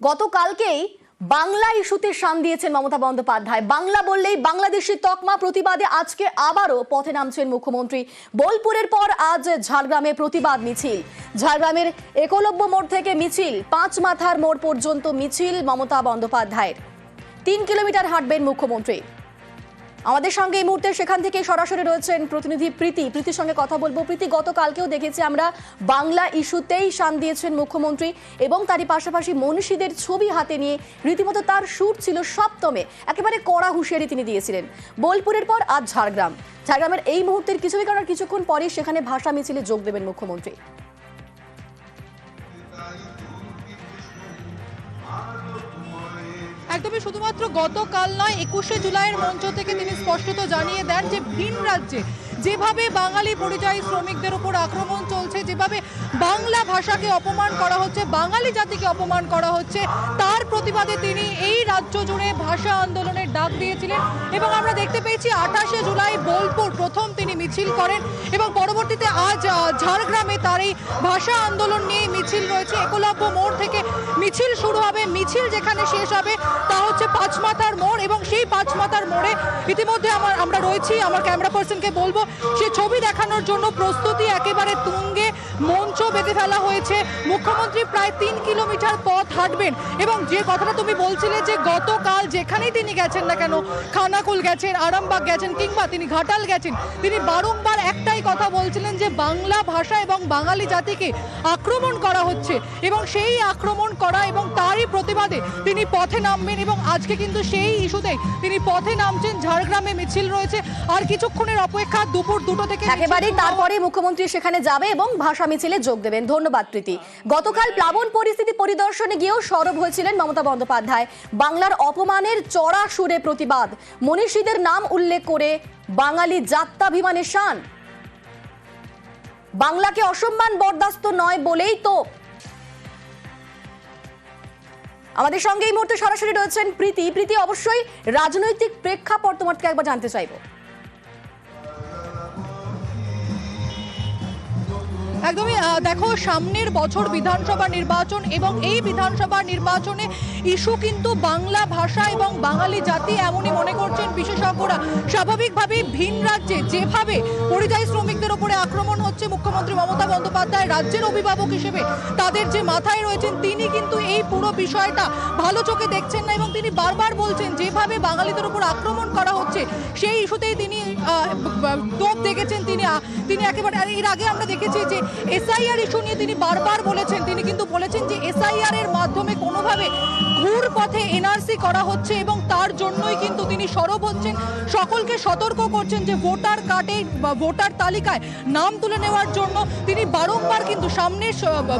গতকালকেই বাংলা ইস্যুতে শান দিয়েছেন মমতা বন্দ্যোপাধ্যায়। বাংলা বললেই বাংলাদেশের তকমা প্রতিবাদে আজকে আবারও পথে নামছেন মুখ্যমন্ত্রী। বোলপুরের পর আজ ঝাড়গ্রামে প্রতিবাদ মিছিল। ঝাড়গ্রামের একলব্য মোড় থেকে মিছিল, পাঁচ মাথার মোড় পর্যন্ত মিছিল মমতা বন্দ্যোপাধ্যায়ের। তিন কিলোমিটার হাঁটবেন মুখ্যমন্ত্রী। আমাদের সঙ্গে এই মুহূর্তে সেখান থেকে সরাসরি রয়েছেন প্রতিনিধি প্রীতি। প্রীতির সঙ্গে কথা বলব। প্রীতি, গতকালকেও দেখেছি আমরা বাংলা ইস্যুতেই শান দিয়েছেন মুখ্যমন্ত্রী এবং তারই পাশাপাশি মনীষীদের ছবি হাতে নিয়ে রীতিমতো তার সুর ছিল সপ্তমে। একেবারে কড়া হুঁশিয়ারি তিনি দিয়েছিলেন। বোলপুরের পর আজ ঝাড়গ্রাম। ঝাড়গ্রামের এই মুহূর্তের কিছুই কারণ, কিছুক্ষণ পরেই সেখানে ভাষা মিছিলে যোগ দেবেন মুখ্যমন্ত্রী। একদমই শুধুমাত্র গতকাল নয়, একুশে জুলাইয়ের মঞ্চ থেকে তিনি স্পষ্টত জানিয়ে দেন যে ভিন রাজ্যে যেভাবে বাঙালি পরিযায়ী শ্রমিকদের উপর আক্রমণ চলছে, যেভাবে বাংলা ভাষাকে অপমান করা হচ্ছে, বাঙালি জাতিকে অপমান করা হচ্ছে, তার প্রতিবাদে তিনি এই রাজ্য জুড়ে ভাষা আন্দোলনের ডাক দিয়েছিলেন এবং আমরা দেখতে পেয়েছি আঠাশে জুলাই বোলপুর প্রথম তিনি মিছিল করেন এবং পরবর্তীতে আজ ঝাড়গ্রামে তার এই ভাষা আন্দোলন নিয়ে মিছিল রয়েছে। একলব্য মোড় থেকে মিছিল শুরু হবে। মিছিল যেখানে শেষ হবে তা হচ্ছে পাঁচমাথার মোড় এবং সেই পাঁচমাথার মোড়ে ইতিমধ্যে আমার আমরা রয়েছি। আমার ক্যামেরা পার্সনকে বলব, সে ছবি দেখানোর জন্য প্রস্তুতি একেবারে বেঁধে ফেলা হয়েছে। মুখ্যমন্ত্রী প্রায় তিন কিলোমিটার পথ হাঁটবেন এবং যে কথাটা তুমি বলছিলে যে গতকাল যেখানেই তিনি গেছেন না কেন, খানাকুল গেছেন, আরামবাগ গেছেন কিংবা তিনি ঘাটাল গেছেন, তিনি বারংবার একটাই কথা বলছিলেন যে বাংলা ভাষা এবং বাঙালি জাতিকে আক্রমণ করা হচ্ছে এবং সেই আক্রমণ করা এবং তারই প্রতিবাদে তিনি পথে নামবেন এবং আজকে কিন্তু সেই ইস্যুতেই তিনি পথে নামছেন। ঝাড়গ্রামে মিছিল রয়েছে। আর কিছুক্ষণের অপেক্ষা দুপুর দুটো থেকে একেবারেই। তারপরে মুখ্যমন্ত্রী সেখানে যাবে এবং ভাষা মিছিলে যোগ দেবেন। ধন্যবাদ প্রীতি। গতকাল প্লাবন পরিস্থিতি পরিদর্শনে গিয়েও সরব হয়েছিলেন মমতা বন্দ্যোপাধ্যায়। বাংলার অপমানের চড়া সুরে প্রতিবাদ। মনীষীদের নাম উল্লেখ করে বাঙালি জাত্যাভিমানের শান। বাংলাকে অসম্মান, বরদাস্ত নয় বলেই তো। আমাদের সঙ্গে এই মুহূর্তে সরাসরি রয়েছেন প্রীতি। প্রীতি, অবশ্যই রাজনৈতিক প্রেক্ষাপট তোমার থেকে একবার জানতে চাইব। একদমই দেখো, সামনের বছর বিধানসভা নির্বাচন এবং এই বিধানসভা নির্বাচনে ইস্যু কিন্তু বাংলা ভাষা এবং বাঙালি জাতি এমনই মনে করছেন বিশেষজ্ঞরা। স্বাভাবিকভাবে ভিন রাজ্যে যেভাবে পরিযায়ী শ্রমিকদের উপরে আক্রমণ হচ্ছে, মুখ্যমন্ত্রী মমতা বন্দ্যোপাধ্যায় রাজ্যের অভিভাবক হিসেবে তাদের যে মাথায় রয়েছেন, তিনি কিন্তু এই পুরো বিষয়টা ভালো চোখে দেখছেন না এবং তিনি বারবার বলছেন, যেভাবে বাঙালিদের উপর আক্রমণ করা হচ্ছে, সেই ইস্যুতেই তিনি তোপ দেখেছেন তিনি তিনি একেবারে এর আগে আমরা দেখেছি যে এসআইআর ইস্যু নিয়ে তিনি বারবার বলেছেন। তিনি কিন্তু বলেছেন যে এসআইআর এর মাধ্যমে কোনোভাবে ঘুর পথে এনআরসি করা হচ্ছে এবং তার জন্যই কিন্তু তিনি সরব হচ্ছেন। সকলকে সতর্ক করছেন যে ভোটার কার্ডে ভোটার তালিকায় নাম তুলে নেওয়ার জন্য তিনি বারংবার কিন্তু সামনের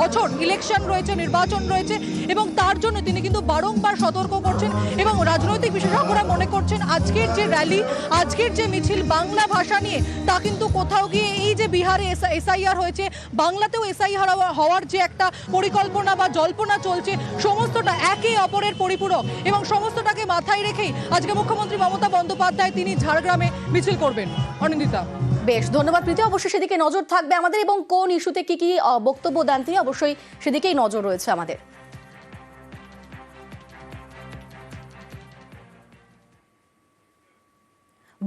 বছর ইলেকশন রয়েছে, নির্বাচন রয়েছে এবং তার জন্য তিনি কিন্তু বারংবার সতর্ক করছেন এবং রাজনৈতিক বিশেষজ্ঞরা মনে করছেন আজকের যে র্যালি আজকের যে মিছিল বাংলা ভাষা নিয়ে তা কিন্তু কোথাও গিয়ে এই যে বিহারে এসআইআর হয়েছে বাংলাতেও এসআই হওয়ার যে একটা পরিকল্পনা বা জল্পনা চলছে, সমস্তটা একে অপরের পরিপূরক এবং সমস্তটাকে মাথায় রেখেই আজকে মুখ্যমন্ত্রী মমতা বন্দ্যোপাধ্যায় তিনি ঝাড়গ্রামে মিছিল করবেন। অনিন্দিতা। বেশ, ধন্যবাদ প্রীতি। অবশ্যই সেদিকে নজর থাকবে আমাদের এবং কোন ইস্যুতে কি কি বক্তব্য দেন তিনি অবশ্যই সেদিকেই নজর রয়েছে আমাদের।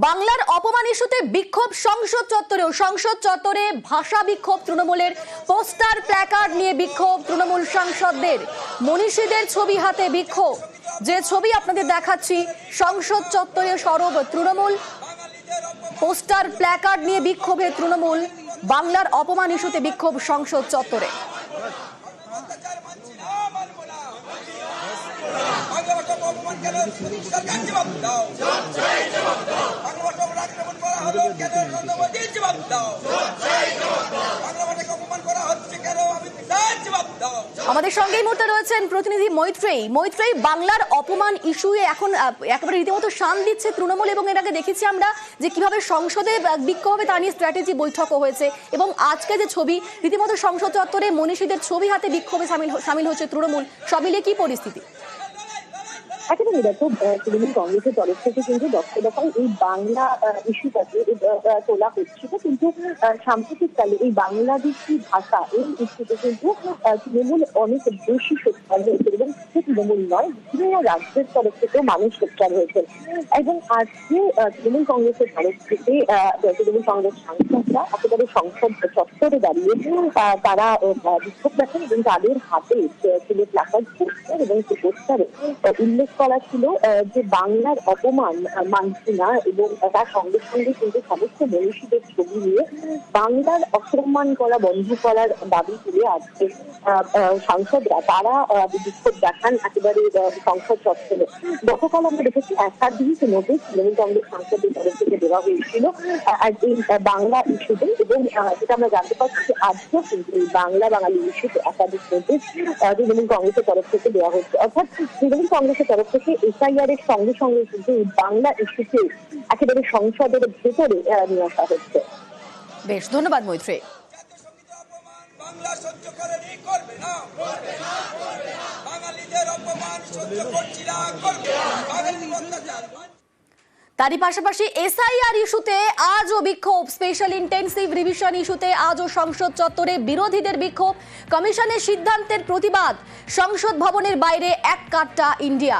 বাংলার অপমান ইস্যুতে বিক্ষোভ সংসদ চত্বরেও, সংসদ চত্বরে ভাষা বিক্ষোভ তৃণমূলের, পোস্টার, প্ল্যাকার্ড নিয়ে বিক্ষোভ তৃণমূল সাংসদদের। মনীষীদের ছবি হাতে বিক্ষোভ। যে ছবি আপনাদের দেখাচ্ছি, সংসদ চত্বরে সরব তৃণমূল, পোস্টার, প্ল্যাকার্ড নিয়ে বিক্ষোভে তৃণমূল, বাংলার অপমান ইস্যুতে বিক্ষোভ সংসদ চত্বরে বাংলা ভাষা আমাদের সঙ্গে এই মুহূর্তে রয়েছেন প্রতিনিধি মৈত্রেয়ী। মৈত্রেয়ী, বাংলার অপমান ইস্যুয়ে এখন একেবারে রীতিমতো শান দিচ্ছে তৃণমূল এবং এর আগে দেখেছি আমরা যে কীভাবে সংসদে বিক্ষোভ তা নিয়ে স্ট্র্যাটেজি বৈঠকও হয়েছে এবং আজকে যে ছবি, রীতিমতো সংসদ চত্বরে মনীষীদের ছবি হাতে বিক্ষোভে সামিল সামিল হচ্ছে তৃণমূল। সব মিলিয়ে কি পরিস্থিতি? একেবারে দেখো তৃণমূল কংগ্রেসের তরফ থেকে কিন্তু দফা দফায় এই বাংলা ইস্যুটাকে তোলা হচ্ছিল কিন্তু সাম্প্রতিককালে এই বাংলাদেশি ভাষা এই ইস্যুতে কিন্তু তৃণমূল অনেক বেশি সোচ্চার হয়েছে এবং শুধু তৃণমূল নয়, বিভিন্ন রাজ্যের তরফ থেকেও মানুষ সোচ্চার হয়েছে। এবং আজকে তৃণমূল কংগ্রেসের তরফ থেকে তৃণমূল কংগ্রেস সাংসদরা একেবারে সংসদ চত্বরে দাঁড়িয়ে তারা বিক্ষোভ দেখেন এবং তাদের হাতে ছিল প্লাকার্ড এবং পোস্টারে উল্লেখ করা ছিল যে বাংলার অপমান মানছি না এবং তার সঙ্গে সঙ্গে কিন্তু সমস্ত মনীষীদের ছবি নিয়ে বাংলার অসম্মান করা, বন্ধ করার দাবি তুলে আজকে সাংসদরা, তারা বিক্ষোভ দেখান একেবারে সংসদ চত্বরে। গতকাল আমরা দেখেছি একাধিক নোটিশ তৃণমূল কংগ্রেস সাংসদের তরফ থেকে দেওয়া হয়েছিল আর এই বাংলা ইস্যুতে এবং যেটা আমরা জানতে পারছি যে আজকেও কিন্তু এই বাংলা বাঙালি ইস্যুতে একাধিক নোটিশ তৃণমূল কংগ্রেসের তরফ থেকে দেওয়া হচ্ছে অর্থাৎ তৃণমূল কংগ্রেসের তরফ থেকে এসআইআর এর সঙ্গে সঙ্গে কিন্তু এই বাংলা ইস্যুকে একেবারে সংসদের ভেতরে এরা নিয়ে আসা হচ্ছে। বেশ ধন্যবাদ মৈত্রী। জাতীয় সংগীত অপমান বাংলা সহ্য করেনি করবে না। বাঙালিদের অপমান সহ্য করছি না করবে না। তারই পাশাপাশি এসআইআর ইস্যুতে আজও বিক্ষোভ। স্পেশাল ইন্টেন্সিভ রিভিশন ইস্যুতে আজও সংসদ চত্বরে বিরোধীদের বিক্ষোভ। কমিশনের সিদ্ধান্তের প্রতিবাদ। সংসদ ভবনের বাইরে এক কাট্টা ইন্ডিয়া।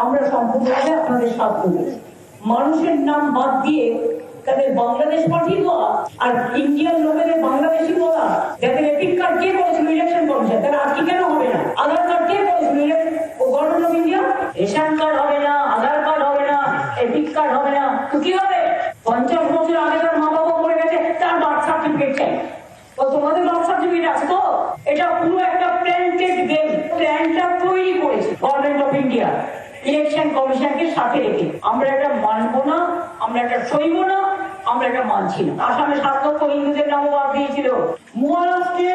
আমরা সম্পূর্ণভাবে আপনাদের সাথ মানুষের নাম বাদ দিয়ে তাদের বাংলাদেশ পাঠিয়ে দেওয়া আর ইন্ডিয়ান লোকেদের বাংলাদেশি বলা যাদের এপিক কার্ড কে করেছিল ইলেকশন কমিশন তাহলে আজকে কেন হবে না? আধার কার্ড কে করেছিল ও government of India? Ration card হবে না, আধার কার্ড হবে না এপিক কার্ড হবে না। তো কি হবে? পঞ্চাশ বছর আগে তার মা বাবা মরে গেছে, তার বার্থ সার্টিফিকেট চাই। তো তোমাদের বার্থ সার্টিফিকেট আছে তো? এটা পুরো একটা প্ল্যান্টেড গেম প্ল্যানটা তৈরি করেছে গভর্নমেন্ট অফ ইন্ডিয়া ইলেকশন কমিশনকে সাথে রেখে, আমরা এটা মানবো না, আমরা এটা সইব না, আমরা এটা মানছি না। আসামে সাত লক্ষ হিন্দুদের নামও বাদ দিয়েছিল। মহারাষ্ট্রে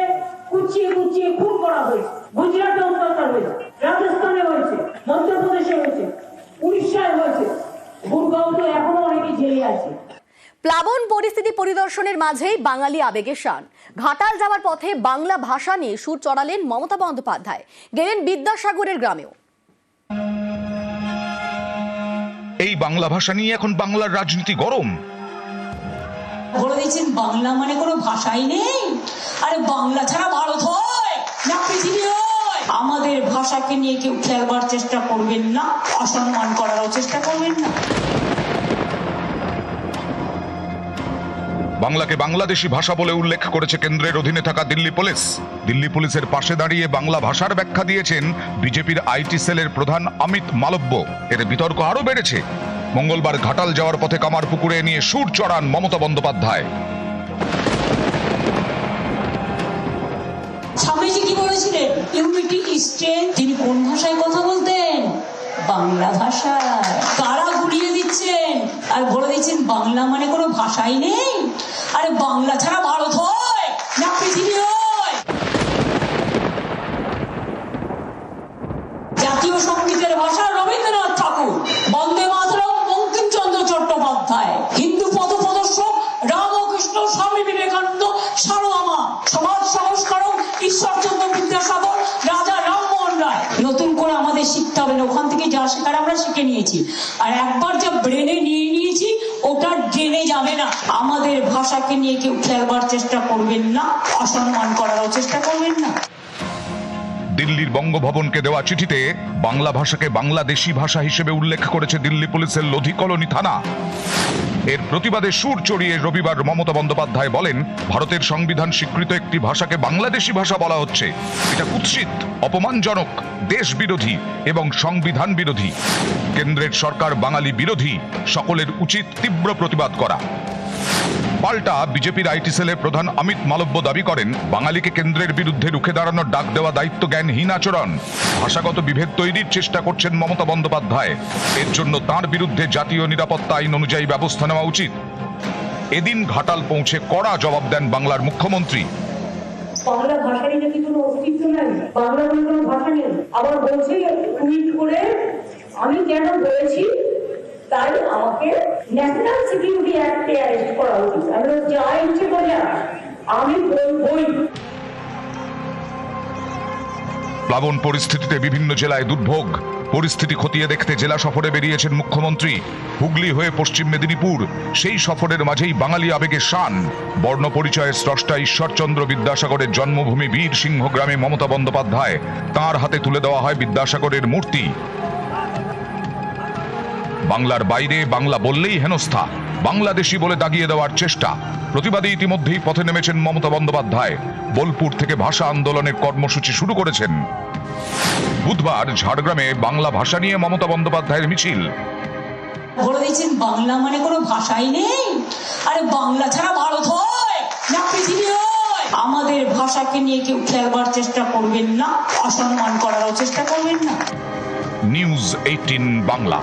কুচিয়ে কুচিয়ে খুন করা হয়েছে। গুজরাটে অত্যাচার হয়েছে, রাজস্থানে হয়েছে, মধ্যপ্রদেশে হয়েছে, উড়িষ্যায় হয়েছে। গুরগাঁও তো এখনও অনেকে জেলে আছে। প্লাবন পরিস্থিতি পরিদর্শনের মাঝেই বাঙালি আবেগের শান। ঘাটাল যাওয়ার পথে বাংলা ভাষা নিয়ে সুর চড়ালেন মমতা বন্দ্যোপাধ্যায়। গেলেন বিদ্যাসাগরের গ্রামেও। এই বাংলা ভাষা নিয়ে এখন বাংলার রাজনীতি গরম। বলে দিয়েছেন বাংলা মানে কোনো ভাষাই নেই। আরে বাংলা ছাড়া ভারত হয় না পৃথিবী হয়। আমাদের ভাষাকে নিয়ে কেউ খেলবার চেষ্টা করবেন না, অসম্মান করারও চেষ্টা করবেন না। বাংলাকে বাংলাদেশি ভাষা বলে উল্লেখ করেছে কেন্দ্রের অধীনে থাকা দিল্লি পুলিশ। দিল্লি পুলিশের পাশে দাঁড়িয়ে বাংলা ভাষার ব্যাখ্যা দিয়েছেন বিজেপির আইটি সেলের প্রধান অমিত মালব্য। এর বিতর্ক আরও বেড়েছে। মঙ্গলবার ঘাটাল যাওয়ার পথে কামার পুকুরে নিয়ে সুর চড়ান মমতা বন্দ্যোপাধ্যায়। স্বামীজি কি বলেছিলেন? ইউনিটি তিনি কোন ভাষায় কথা বলতেন? বাংলা ভাষা কারা গুলিয়ে দিচ্ছেন? আর বলে দিচ্ছেন, বাংলা মানে কোনো ভাষাই নেই। আরে বাংলা ছাড়া ভারত হয় না পৃথিবী হয়। আমরা শিখে নিয়েছি। আর একবার যা ব্রেনে নিয়ে নিয়েছি, ওটা ড্রেনে যাবে না। আমাদের ভাষাকে নিয়ে কেউ খেলবার চেষ্টা করবেন না, অসম্মান করারও চেষ্টা করবেন না। দিল্লির বঙ্গভবনকে দেওয়া চিঠিতে বাংলা ভাষাকে বাংলাদেশি ভাষা হিসেবে উল্লেখ করেছে দিল্লি পুলিশের লোধি কলোনি থানা। এর প্রতিবাদে সুর চড়িয়ে রবিবার মমতা বন্দ্যোপাধ্যায় বলেন, ভারতের সংবিধান স্বীকৃত একটি ভাষাকে বাংলাদেশি ভাষা বলা হচ্ছে। এটা কুৎসিত, অপমানজনক। দেশ বিরোধী এবং সংবিধান বিরোধী কেন্দ্রের সরকার বাঙালি বিরোধী, সকলের উচিত তীব্র প্রতিবাদ করা। পাল্টা বিজেপির আইটি সেলের প্রধান অমিত মালব্য দাবি করেন, বাঙালিকে কেন্দ্রের বিরুদ্ধে রুখে দাঁড়ানোর ডাক দেওয়া দায়িত্ব জ্ঞানহীন আচরণ। ভাষাগত বিভেদ তৈরির চেষ্টা করছেন মমতা বন্দ্যোপাধ্যায়। এর জন্য তার বিরুদ্ধে জাতীয় নিরাপত্তা আইন অনুযায়ী ব্যবস্থা নেওয়া উচিত। এদিন ঘাটাল পৌঁছে কড়া জবাব দেন বাংলার মুখ্যমন্ত্রী। বাংলা ভাষারই নাকি কোনো অস্তিত্ব নাই? বাংলা বলে কোনো ভাষা নেই। আবার বলছে টুইট করে? আমি কেন বলেছি তাই আমাকে ন্যাশনাল সিকিউরিটি অ্যাক্টে অ্যারেস্ট করা উচিত। আমি যা ইচ্ছে করে আমি বলবই। প্লাবন পরিস্থিতিতে বিভিন্ন জেলায় দুর্ভোগ। পরিস্থিতি খতিয়ে দেখতে জেলা সফরে বেরিয়েছেন মুখ্যমন্ত্রী। হুগলি হয়ে পশ্চিম মেদিনীপুর, সেই সফরের মাঝেই বাঙালি আবেগে শান। বর্ণ পরিচয়ের স্রষ্টা ঈশ্বরচন্দ্র বিদ্যাসাগরের জন্মভূমি বীর সিংহ গ্রামে মমতা বন্দ্যোপাধ্যায়। তার হাতে তুলে দেওয়া হয় বিদ্যাসাগরের মূর্তি। বাংলার বাইরে বাংলা বললেই হেনস্থা। বাংলাদেশি বলে দাগিয়ে দেওয়ার চেষ্টা। প্রতিবাদী ইতিমধ্যেই পথে নেমেছেন মমতা বন্দ্যোপাধ্যায়। বোলপুর থেকে ভাষা আন্দোলনের কর্মসূচি শুরু করেছেন। বুধবার ঝাড়গ্রামে বাংলা ভাষা নিয়ে মমতা বন্দ্যোপাধ্যায়ের মিছিল। বলে মানে কোনো ভাষাই নেই। আরে বাংলা ছাড়া ভারত হয় না পৃথিবী হয়। আমাদের ভাষাকে নিয়ে কেউ খেলবার চেষ্টা করবেন না অসম্মান করারও চেষ্টা করবেন না। News eighteen Bangla.